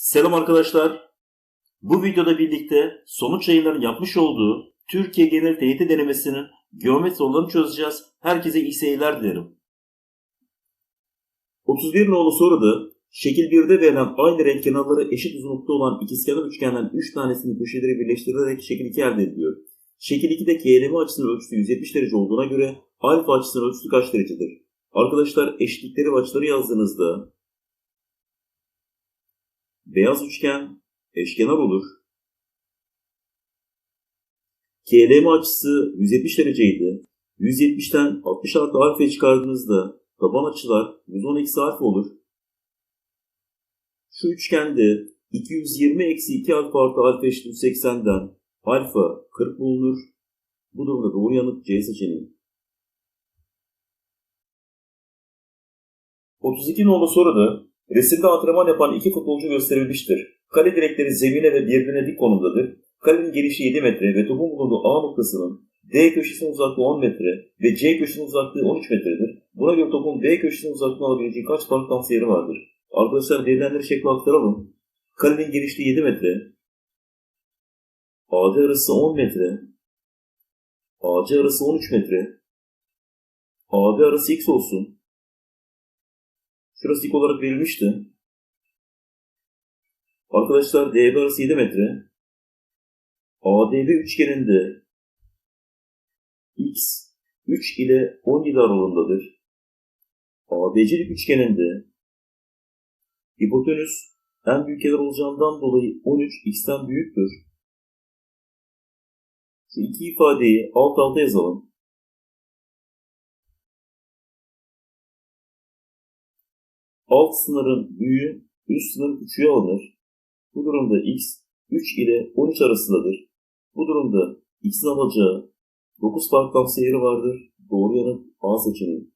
Selam arkadaşlar. Bu videoda birlikte sonuç yayınlarının yapmış olduğu Türkiye genel TYT denemesinin geometri sorularını çözeceğiz. Herkese iyi seyirler dilerim. 31 nolu soruda şekil 1'de verilen aynı renk kenarları eşit uzunlukta olan ikizkenar üçgenden 3 tanesinin köşeleri birleştirilerek şekil 2 elde ediliyor. Şekil 2'de KLM açısının ölçüsü 170 derece olduğuna göre alfa açısının ölçüsü kaç derecedir? Arkadaşlar eşitlikleri ve açıları yazdığınızda beyaz üçgen eşkenar olur. KLM açısı 170 dereceydi. 170'ten 60 artı alfa çıkardığınızda taban açılar 110 eksi alfa olur. Şu üçgende 220 eksi 2 alfa artı alfa eşittir 180'den alfa 40 bulunur. Bu durumda doğru yanıt C seçeneği. 32 nolu soruda resimde antrenman yapan iki futbolcu gösterilmiştir. Kale direkleri zemine ve birbirine dik konumdadır. Kalenin genişliği 7 metre ve topun bulunduğu A noktasının D köşesinin uzaklığı 10 metre ve C köşesinin uzaklığı 13 metredir. Buna göre topun D köşesinin uzaklığını alabileceği kaç farklı tavsiyeri vardır? Arkadaşlar verilenleri şekle aktaralım. Kalenin genişliği 7 metre. AD arası 10 metre. AC arası 13 metre. AB arası x olsun. Şurası dik olarak verilmişti. Arkadaşlar DB arası 7 metre. ADB üçgeninde x 3 ile 17 aralığındadır. ABC'lik üçgeninde hipotenüs en büyük kenar olacağından dolayı 13 x'ten büyüktür. Şu iki ifadeyi alt alta yazalım. Alt sınırın büyüğü üst sınırın küçüğü alınır. Bu durumda x 3 ile 13 arasındadır. Bu durumda x'in alacağı 9 farklı tavsiye vardır. Doğru yanıt A seçeneği.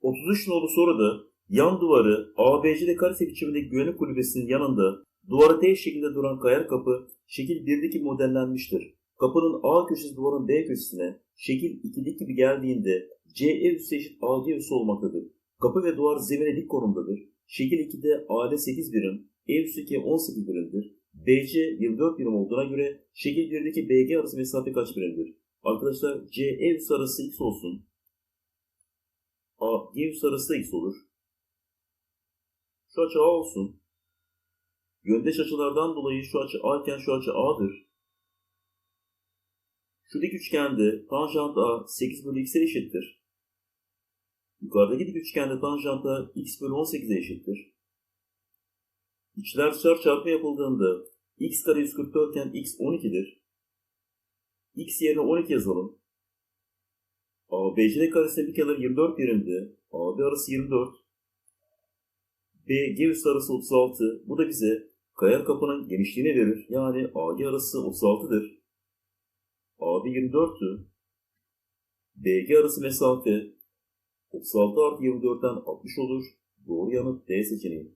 33 nolu soruda yan duvarı ABC'de karesek biçimindeki güvenlik kulübesinin yanında duvara T şeklinde duran kayar kapı şekil 1'deki modellenmiştir. Kapının A köşesi duvarın B köşesine şekil 2'deki gibi geldiğinde CE üssü eşit AC üssü olmaktadır. Kapı ve duvar zemine dik konumdadır. Şekil 2'de AD 8 birim, E üssü 2 18 birimdir. BC 24 birim olduğuna göre şekil 1'deki BG arası mesafe kaç birimdir? Arkadaşlar CE üssü arası x olsun. A, G üssü arası da x olur. Şu açı A olsun. Yöndeş açılardan dolayı şu açı A iken şu açı A'dır. Şu dik üçgende tanjant A 8 bölü x'e eşittir. Yukarıdaki dik üçgende tanjant A x bölü 18'e eşittir. İçler dışarı çarpma yapıldığında x kare 144 iken x 12'dir. x yerine 12 yazalım. ABCD karesinde bir kenar 24 birimdi. AB arası 24. BG üstü arası 36. Bu da bize kayar kapının genişliğini verir. Yani AG arası 36'dır. AB 24'tü. BG arası mesafe 36 artı 24'ten 60 olur. Doğru yanıt D seçeneği.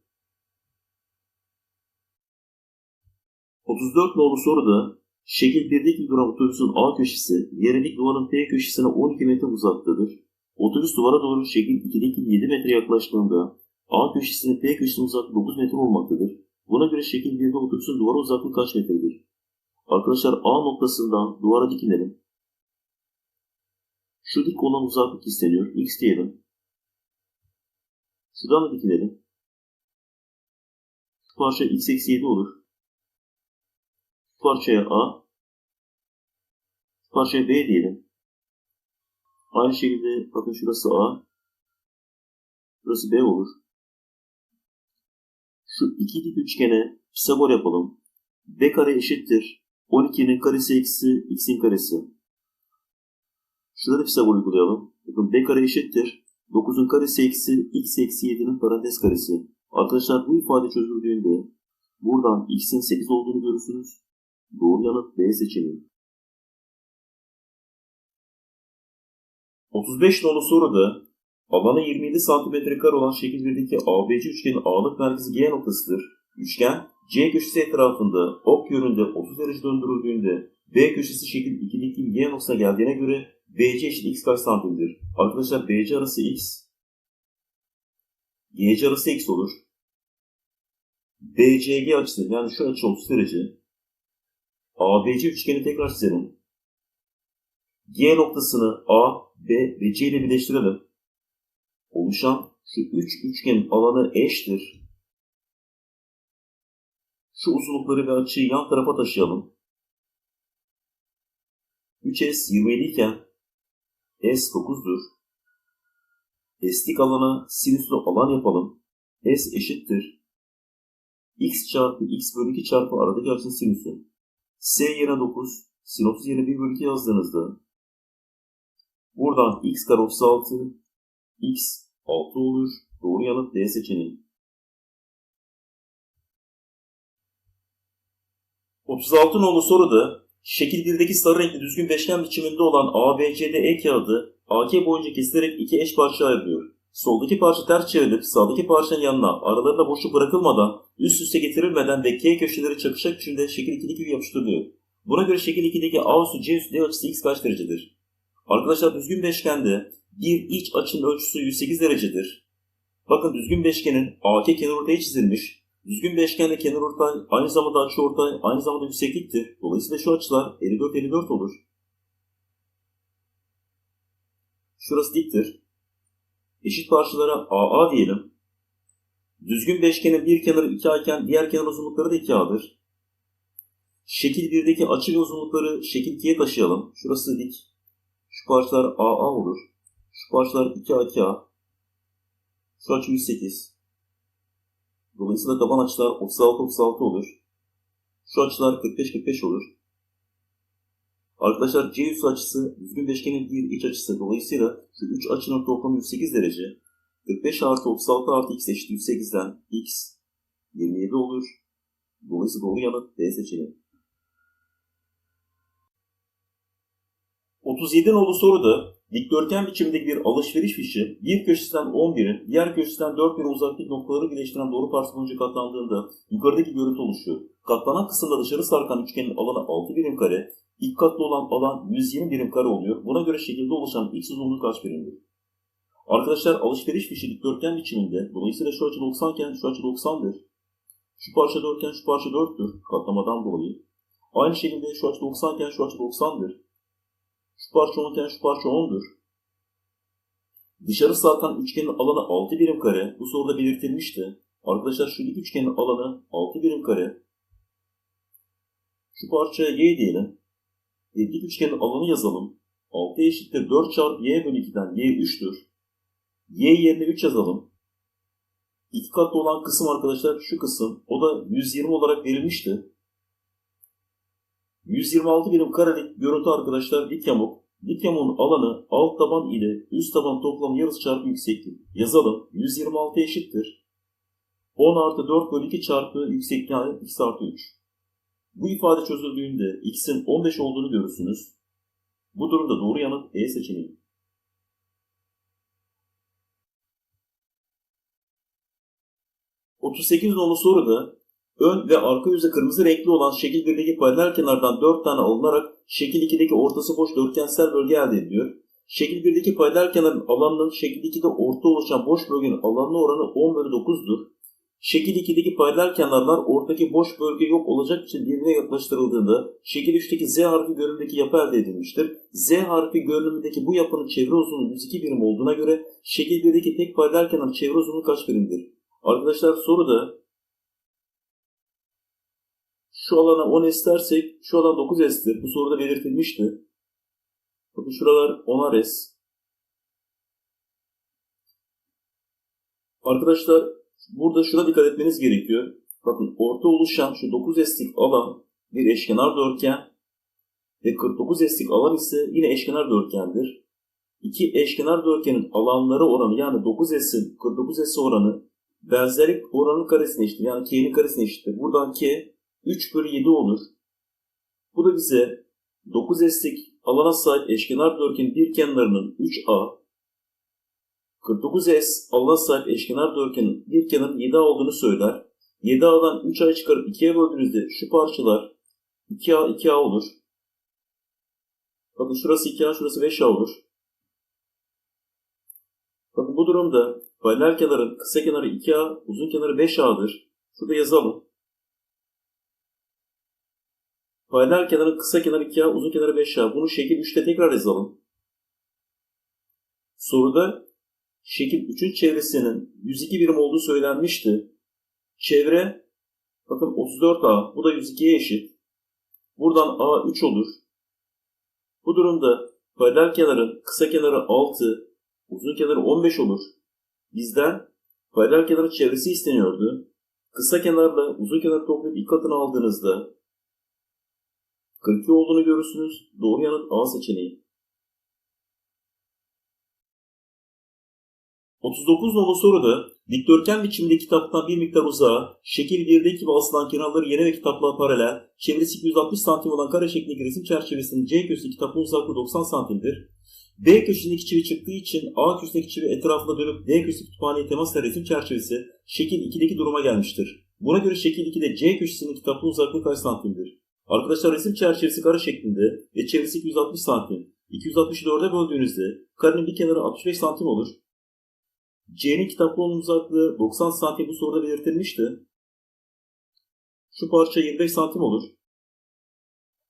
34 nolu soruda şekil 1'deki duran otobüsün A köşesi yerelik duvarın T köşesine 12 metre uzaktadır. Otobüs duvara doğru şekil 2'deki 7 metre yaklaştığında A köşesinin T köşesine uzaklığı 9 metre olmaktadır. Buna göre şekil 1'de otobüsün duvara uzaklığı kaç metredir? Arkadaşlar A noktasından duvara dikilelim. Şu dik olan uzaklık isteniyor. X diyelim. Şuradan da dikilelim. Şu parça x eksi 7 olur. Şu parçaya A. Şu parçaya B diyelim. Aynı şekilde bakın şurası A. Burası B olur. Şu iki dik üçgene Pisagor yapalım. B kare eşittir. 12'nin karesi eksi x'in karesi. Şurada Pisagor uygulayalım. Bakın B kare eşittir. 9'un karesi eksi x eksi 7'nin parantez karesi. Arkadaşlar bu ifade çözüldüğünde buradan x'in 8 olduğunu görürsünüz. Doğru yanıt B seçeneği. 35 nolu soruda alanı 27 cm kare olan şekil 1'deki ABC üçgenin ağırlık merkezi G noktasıdır. Üçgen C köşesi etrafında ok yönünde 30 derece döndürüldüğünde B köşesi şekil 2'deki G noktasına geldiğine göre BC eşit x kaç santimdir? Arkadaşlar BC arası x. YC arası x olur. BCG açısı yani şu açı 30 derece. ABC üçgeni tekrar çizelim. G noktasını A, B ve C ile birleştirelim. Oluşan şu üç üçgenin alanı eşittir. Şu uzunlukları ve açıyı yan tarafa taşıyalım. 3S 27 iken S 9'dur. S'lik alana sinüslü alan yapalım. S eşittir. X çarpı X bölü 2 çarpı aradaki açının sinüsü. S yerine 9, sin 30 yerine 1 bölü 2 yazdığınızda buradan X kare 36, X 6 olur. Doğru yanıt D seçeneği. 36 nolu soruda şekil 1'deki sarı renkli düzgün beşgen biçiminde olan ABCD E kağıdı AK boyunca kesilerek iki eş parça ayrılıyor. Soldaki parça ters çevrilip sağdaki parçanın yanına aralarında boşluk bırakılmadan üst üste getirilmeden ve K köşeleri çakışacak biçimde şekil 2'deki gibi yapıştırılıyor. Buna göre şekil 2'deki A üstü C üstü D açısı x kaç derecedir? Arkadaşlar düzgün beşgende bir iç açının ölçüsü 108 derecedir. Bakın düzgün beşgenin AK kenarortaya çizilmiş. Düzgün beşgende kenarortay aynı zamanda açıortay aynı zamanda yüksekliktir. Dolayısıyla şu açılar 54-54 olur. Şurası diktir. Eşit parçalara AA diyelim. Düzgün beşgenin bir kenarı 2A iken diğer kenar uzunlukları da 2A'dır. Şekil 1'deki açı ve uzunlukları şekil 2'ye taşıyalım. Şurası dik. Şu parçalar AA olur. Şu parçalar 2A 2A. Şu açı 108. Dolayısıyla taban açılar 36-36 olur. Şu açılar 45-45 olur. Arkadaşlar C üssü açısı düzgün beşgenin bir iç açısı. Dolayısıyla şu 3 açının toplamı 108 derece. 45 artı 36 artı x eşit 108'den x 27 olur. Dolayısıyla doğru yanıt D seçeneği. 37 nolu soruda dikdörtgen biçimindeki bir alışveriş fişi bir köşesinden 11'in diğer köşesinden 4 birim uzaklık noktaları birleştiren doğru parça boyunca katlandığında yukarıdaki görüntü oluşuyor. Katlanan kısımda dışarı sarkan üçgenin alanı 6 birim kare, ilk katlı olan alan 120 birim kare oluyor. Buna göre şekilde oluşan x uzunluğu kaç birimdir? Arkadaşlar alışveriş fişi dikdörtgen biçiminde. Dolayısıyla şu açı 90 iken şu açı 90'dır. Şu parça 4 iken şu parça 4'tür katlamadan dolayı. Aynı şekilde şu açı 90 iken şu açı 90'dır. Şu parça 10 iken şu parça 10'dur. Dışarı sarkan üçgenin alanı 6 birim kare. Bu soruda belirtilmişti. Arkadaşlar şu dik üçgenin alanı 6 birim kare. Şu parçaya y diyelim. E, dik üçgenin alanı yazalım. 6 eşittir 4 çarpı y bölü 2'den y 3'tür. y yerine 3 yazalım. İki katlı olan kısım arkadaşlar şu kısım. O da 120 olarak verilmişti. 126 birim karelik görüntü arkadaşlar dik yamuk. Dik yamuğun alanı alt taban ile üst taban toplamı yarısı çarpı yükseklik. Yazalım. 126 eşittir. 10 artı 4 bölü 2 çarpı yükseklik yani x artı 3. Bu ifade çözüldüğünde x'in 15 olduğunu görürsünüz. Bu durumda doğru yanıt E seçeneği. ...38 nolu soruda ön ve arka yüzü kırmızı renkli olan şekil 1'deki paralel kenardan 4 tane alınarak şekil 2'deki ortası boş dörtgensel bölge elde ediliyor. Şekil 1'deki paralel kenarın alanının şekil 2'de orta oluşan boş bölgenin alanına oranı 10 bölü 9'dur. Şekil 2'deki paralel kenarlar ortadaki boş bölge yok olacak için birbirine yaklaştırıldığında şekil 3'teki Z harfi görünümdeki yapı elde edilmiştir. Z harfi görünümündeki bu yapının çevre uzunluğu 102 birim olduğuna göre şekil 1'deki tek paralel kenar çevre uzunluğu kaç birimdir? Arkadaşlar soruda şu alana 10 s dersek şu alan 9 s'tir. Bu soruda belirtilmişti. Bakın şuralar 10'ar s. Arkadaşlar burada şuna dikkat etmeniz gerekiyor. Bakın orta oluşan şu 9 s'lik alan bir eşkenar dörtgen ve 49 s'lik alan ise yine eşkenar dörtgendir. İki eşkenar dörtgenin alanları oranı yani 9 s'in 49 s oranı benzerlik oranının karesine eşittir. Yani k'nin karesine eşittir. Buradan k 3 bölü 7 olur. Bu da bize 9 s'lik alana sahip eşkenar dörtgenin bir kenarının 3a, 49s alana sahip eşkenar dörtgenin bir kenarının 7a olduğunu söyler. 7a'dan 3a'yı çıkarıp 2'ye böldüğünüzde şu parçalar 2a 2a olur. Bakın şurası 2a, şurası 5a olur. Bakın bu durumda paralel kenarın kısa kenarı 2A, uzun kenarı 5A'dır. Şurada yazalım. Paralel kenarın kısa kenarı 2A, uzun kenarı 5A. Bunu şekil 3'te tekrar yazalım. Soruda şekil 3'ün çevresinin 102 birim olduğu söylenmişti. Çevre bakın 34A, bu da 102'ye eşit. Buradan A 3 olur. Bu durumda paralel kenarın kısa kenarı 6, uzun kenarı 15 olur. Bizden paralel kenarın çevresi isteniyordu. Kısa kenarla uzun kenar toplayıp ilk katını aldığınızda 42 olduğunu görürsünüz. Doğru yanıt A seçeneği. 39 nolu soruda dikdörtgen biçiminde kitaptan bir miktar uzağa, şekil 1'deki gibi asılan kenarları yene ve kitaplığa paralel, çevresi 260 santim olan kare şeklindeki resim çerçevesinin C köşesindeki kitaplığın uzaklığı 90 santimdir. B köşesindeki çivi çıktığı için A köşesindeki çivi etrafında dönüp D köşesindeki kütüphaneye temas eden resim çerçevesi şekil 2'deki duruma gelmiştir. Buna göre şekil 2'de C köşesinin kitaplığın uzaklığı kaç santimdir? Arkadaşlar resim çerçevesi kare şeklinde ve çevresi 260 santim. 260'ı 4'e böldüğünüzde karenin bir kenarı 65 santim olur. C'nin kitaplığının uzaklığı 90 santim bu soruda belirtilmişti. Şu parça 25 santim olur.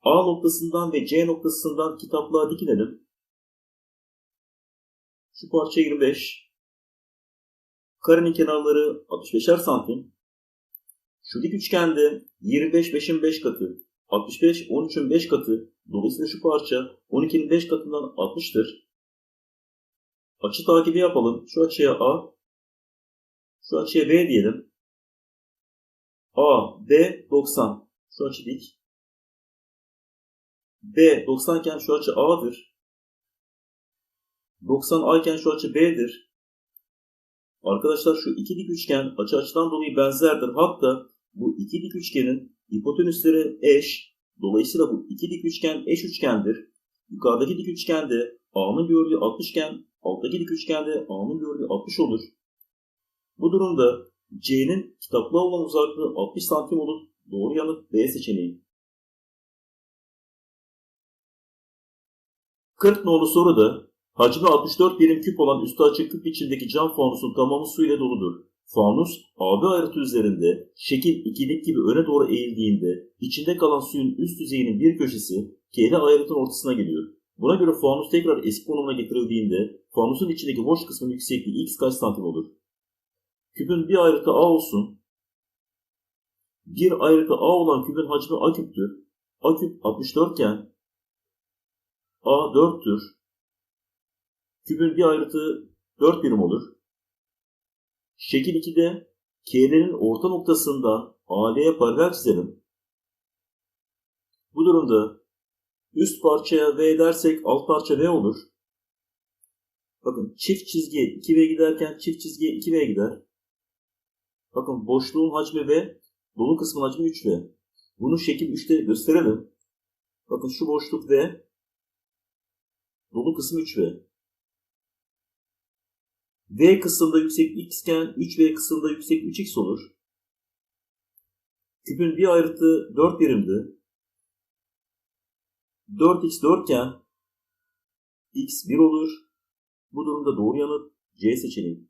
A noktasından ve C noktasından kitaplığa dikinelim. Şu parça 25. Karenin kenarları 65'er santim. Şu dik üçgende 25 5'in 5 katı, 65 13'ün 5 katı. Dolayısıyla şu parça 12'nin 5 katından 60'tır. Açı takibi yapalım. Şu açıya A, şu açıya B diyelim. A, B 90. Şu açı dik. B 90 iken şu açı A'dır. 90 A iken şu açı B'dir. Arkadaşlar şu iki dik üçgen açı açıdan dolayı benzerdir. Hatta bu iki dik üçgenin hipotenüsleri eş. Dolayısıyla bu iki dik üçgen eş üçgendir. Yukarıdaki dik üçgende A'nın gördüğü 60 iken alttaki dik üçgende A'nın gördüğü 60 olur. Bu durumda C'nin kitaplığa olan uzaklığı 60 santim olur. Doğru yanıt B seçeneği. 40 nolu soruda hacmi 64 birim küp olan üstü açık küp içindeki cam fanusun tamamı su ile doludur. Fanus AB ayrıtı üzerinde şekil ikilik gibi öne doğru eğildiğinde içinde kalan suyun üst yüzeyinin bir köşesi K'li ayrıtın ortasına geliyor. Buna göre fanus tekrar eski konumuna getirildiğinde fanusun içindeki boş kısmın yüksekliği x kaç santim olur? Küpün bir ayrıtı A olsun. Bir ayrıtı A olan küpün hacmi A küptür. A küp 64 iken A 4'tür. Küpün bir ayrıtı 4 birim olur. Şekil 2'de K'lerin orta noktasından AL'ye paralel çizelim. Bu durumda üst parçaya V dersek alt parça V olur. Bakın çift çizgi 2V giderken çift çizgi 2V gider. Bakın boşluğun hacmi V, dolu kısmın hacmi 3V. Bunu şekil 3'te gösterelim. Bakın şu boşluk V, dolu kısmı 3V. V kısmında yüksek x iken 3V kısmında yüksek 3x olur. Küpün bir ayrıtı 4 birimdi. 4x 4 iken x 1 olur. Bu durumda doğru yanıt C seçeneği.